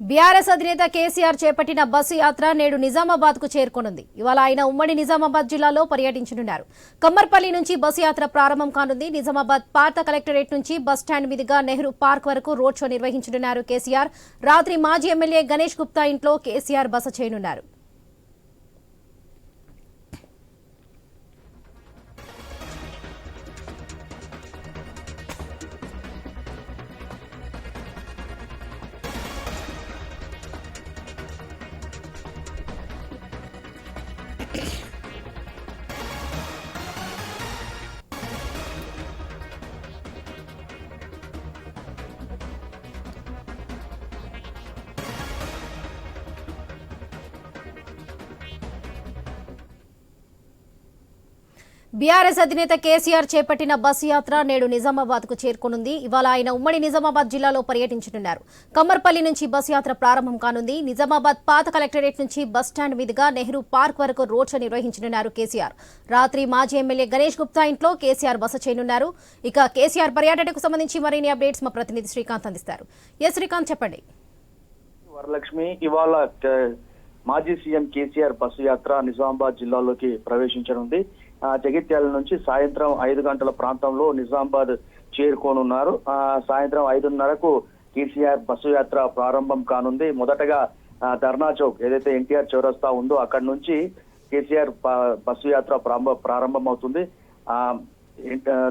BRS అధినేత కేసీఆర్ చేపట్టిన bus యాత్ర నేడు నిజామాబాద్కు చేరుకోనుంది. ఇవాళ ఆయన ఉమ్మడి నిజామాబాద్ జిల్లాలో పర్యటించనున్నారు. కమ్మర్పల్లి నుంచి బస్సు యాత్ర ప్రారంభం కానుంది. నిజామాబాద్ పాత కలెక్టరేట్ నుంచి బస్ స్టాండ్ మీదుగా నెహ్రూ పార్క్ వరకు రోడ్ షో నిర్వహించనున్నారు కేసీఆర్. రాత్రి మాజీ ఎమ్మెల్యే గణేష్ గుప్తా ఇంట్లో కేసీఆర్ బస చేయనున్నారు. బీఆర్ఎస్ అధినేత కేసీఆర్ చేపట్టిన బస్సు యాత్ర నేడు నిజామాబాద్కు చేరుకోనుంది. ఇవాళ ఆయన ఉమ్మడి నిజామాబాద్ జిల్లాలో పర్యటించనున్నారు. కమ్మర్పల్లి నుంచి బస్సు యాత్ర ప్రారంభం కానుంది. నిజామాబాద్ పాత కలెక్టరేట్ నుంచి బస్ స్టాండ్ మీదుగా నెహ్రూ పార్క్ వరకు రోడ్ షో నిర్వహించనున్నారు కేసీఆర్. రాత్రి మాజీ ఎమ్మెల్యే గణేష్ గుప్తా ఇంట్లో కేసీఆర్ బస చేయనున్నారు. ఇక కేసీఆర్ పర్యాటనకు సంబంధించి మరిన్ని అప్డేట్స్ మా ప్రతినిధి శ్రీకాంత్ అందిస్తారు. ఎస్ శ్రీకాంత్ చెప్పండి. వరలక్ష్మి ఇవాళ మాజీ సీఎం కేసీఆర్ బస్సు యాత్ర నిజామాబాద్ జిల్లాలోకి ప్రవేశించనుంది. ఆ, జగిత్యాల నుంచి సాయంత్రం ఐదు గంటల ప్రాంతంలో నిజామాబాద్ చేరుకోనున్నారు. ఆ, సాయంత్రం ఐదున్నరకు కేసీఆర్ బస్సు యాత్ర ప్రారంభం కానుంది. మొదటగా ధర్నా చౌక్ ఏదైతే ఎన్టీఆర్ చౌరస్తా ఉందో అక్కడి నుంచి కేసీఆర్ బస్సు యాత్ర ప్రారంభ ప్రారంభం అవుతుంది ఆ,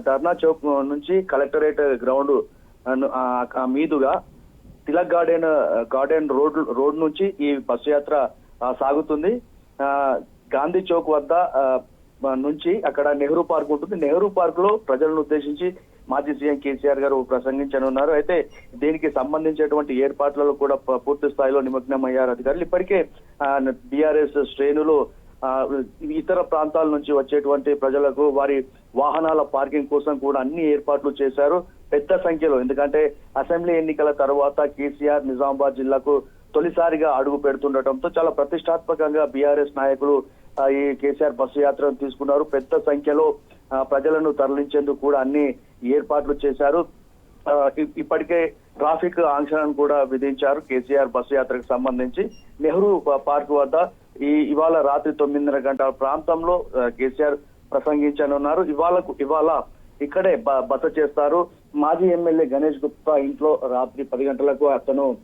ధర్నా చౌక్ నుంచి కలెక్టరేట్ గ్రౌండ్ ఆ, మీదుగా Tilak garden garden road road నుంచి ఈ బస్సు యాత్ర సాగుతుంది. గాంధీ చౌక్ వద్ద నుంచి అక్కడ నెహ్రూ పార్క్ ఉంటుంది. నెహ్రూ పార్క్లో ప్రజలను ఉద్దేశించి మాజీ సీఎం కేసీఆర్ గారు ప్రసంగించనున్నారు. అయితే దీనికి సంబంధించినటువంటి ఏర్పాట్లలో కూడా పూర్తి స్థాయిలో నిమగ్నమయ్యారు అధికారులు. ఇప్పటికే బీఆర్ఎస్ శ్రేణులు ఇతర ప్రాంతాల నుంచి వచ్చేటువంటి ప్రజలకు వారి వాహనాల పార్కింగ్ కోసం కూడా అన్ని ఏర్పాట్లు చేశారు. పెద్ద సంఖ్యలో ఎందుకంటే అసెంబ్లీ ఎన్నికల తర్వాత కేసీఆర్ నిజామాబాద్ జిల్లాకు తొలిసారిగా అడుగు పెడుతుండటంతో చాలా ప్రతిష్టాత్మకంగా బీఆర్ఎస్ నాయకులు ఈ కేసీఆర్ బస్సు యాత్రను తీసుకున్నారు. పెద్ద సంఖ్యలో ప్రజలను తరలించేందుకు కూడా అన్ని ఏర్పాట్లు చేశారు. ఇప్పటికే ట్రాఫిక్ ఆంక్షలను కూడా విధించారు కేసీఆర్ బస్సు యాత్రకు సంబంధించి. నెహ్రూ పార్క్ వద్ద ఈ ఇవాళ రాత్రి తొమ్మిదిన్నర గంటల ప్రాంతంలో కేసీఆర్ ప్రసంగించనున్నారు. ఇవాళ ఇవాళ ఇక్కడే బ- బస చేస్తారు. మాజీ ఎమ్మెల్యే గణేష్ గుప్తా ఇంట్లో రాత్రి పది గంటలకు అతను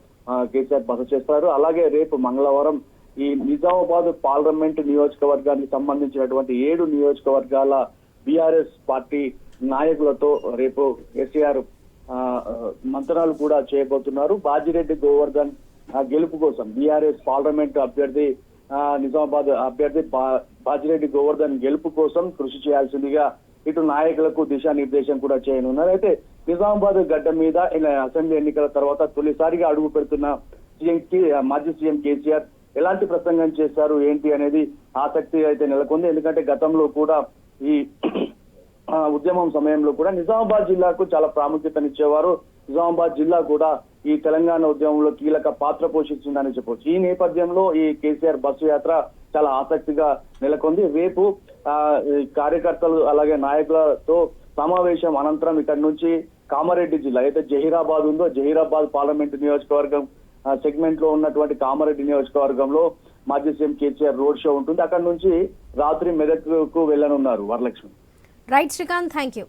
కేసీఆర్ బస చేస్తారు. అలాగే రేపు మంగళవారం ఈ నిజామాబాద్ పార్లమెంట్ నియోజకవర్గానికి సంబంధించినటువంటి ఏడు నియోజకవర్గాల బీఆర్ఎస్ పార్టీ నాయకులతో రేపు కేసీఆర్ మంత్రాలు కూడా చేయబోతున్నారు. బాజిరెడ్డి గోవర్ధన్ ఆ, గెలుపు కోసం బీఆర్ఎస్ పార్లమెంట్ అభ్యర్థి నిజామాబాద్ అభ్యర్థి బాజిరెడ్డి గోవర్ధన్ గెలుపు కోసం కృషి చేయాల్సిందిగా ఇటు నాయకులకు దిశానిర్దేశం కూడా చేయనున్నారు. అయితే నిజామాబాద్ గడ్డ మీద ఇలా అసెంబ్లీ ఎన్నికల తర్వాత తొలిసారిగా అడుగు పెడుతున్న సీఎం మాజీ సీఎం కేసీఆర్ ఎలాంటి ప్రసంగం చేశారు ఏంటి అనేది ఆసక్తి అయితే నెలకొంది. ఎందుకంటే గతంలో కూడా ఈ ఉద్యమం సమయంలో కూడా నిజామాబాద్ జిల్లాకు చాలా ప్రాముఖ్యతనిచ్చేవారు. నిజామాబాద్ జిల్లా కూడా ఈ తెలంగాణ ఉద్యమంలో కీలక పాత్ర పోషించిందని చెప్పొచ్చు. ఈ నేపథ్యంలో ఈ కేసీఆర్ బస్సు యాత్ర చాలా ఆసక్తిగా నెలకొంది. రేపు ఈ కార్యకర్తలు అలాగే నాయకులతో సమావేశం అనంతరం ఇక్కడి నుంచి కామారెడ్డి జిల్లా. అయితే జహీరాబాద్ ఉందో జహీరాబాద్ పార్లమెంట్ నియోజకవర్గం సెగ్మెంట్లో ఉన్నటువంటి కామారెడ్డి నియోజకవర్గంలో మాజీ సీఎం కేసీఆర్ రోడ్ షో ఉంటుంది. అక్కడ నుంచి రాత్రి మెదక్కు వెళ్ళనున్నారు Varalakshmi. Right Srikanth thank you